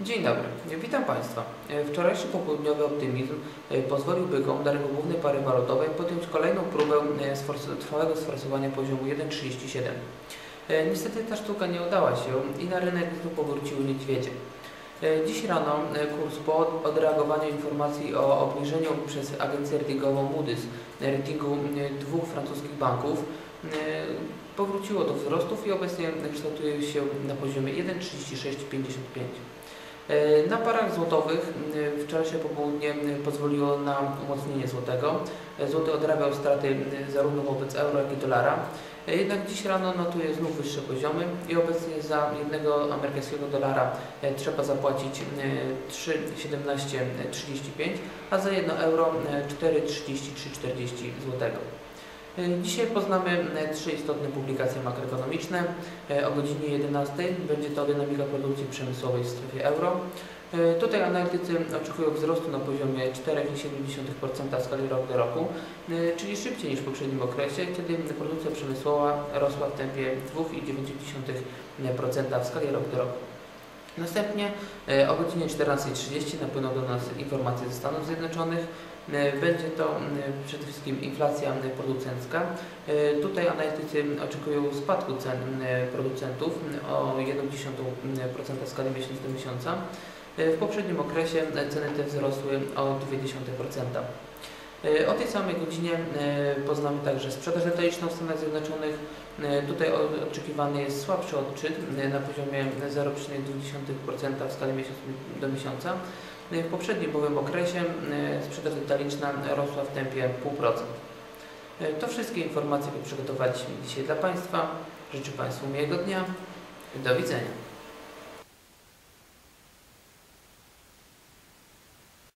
Dzień dobry, witam Państwa. E, Wczorajszy popołudniowy optymizm e, pozwolił bykom na rynku głównej pary walutowej podjąć kolejną próbę e, trwałego sforsowania poziomu 1,37. E, Niestety ta sztuka nie udała się i na rynek znów powróciły niedźwiedzie. Dziś rano kurs po odreagowaniu informacji o obniżeniu przez agencję ratingową Moody's ratingu dwóch francuskich banków powróciło do wzrostów i obecnie kształtuje się na poziomie 1,3655. E, Na parach złotowych e, wczorajsze popołudnie e, pozwoliło na umocnienie złotego. Złoty odrabiał straty zarówno wobec euro, jak i dolara. Jednak dziś rano notuje znów wyższe poziomy i obecnie za jednego amerykańskiego dolara trzeba zapłacić e, 3,1735, a za jedno euro e, 4,3340 złotego. Dzisiaj poznamy trzy istotne publikacje makroekonomiczne. E, O godzinie 11 będzie to dynamika produkcji przemysłowej w strefie euro. E, Tutaj analitycy oczekują wzrostu na poziomie 4,7% w skali rok do roku, e, czyli szybciej niż w poprzednim okresie, kiedy produkcja przemysłowa rosła w tempie 2,9% w skali rok do roku. Następnie e, o godzinie 14.30 napłyną do nas informacje ze Stanów Zjednoczonych. E, Będzie to przede wszystkim inflacja producencka. E, Tutaj analitycy oczekują spadku cen producentów o 0,1% w skali miesiąc do miesiąca. W poprzednim okresie ceny te wzrosły o 0,2%. E, O tej samej godzinie e, poznamy także sprzedaż detaliczną w Stanach Zjednoczonych. E, Tutaj oczekiwany jest słabszy odczyt na poziomie 0,2% w skali miesiąc do miesiąca. W poprzednim bowiem okresie sprzedaż detaliczna rosła w tempie 0,5%. E, To wszystkie informacje, które przygotowaliśmy dzisiaj dla Państwa. Życzę Państwu miłego dnia. Do widzenia.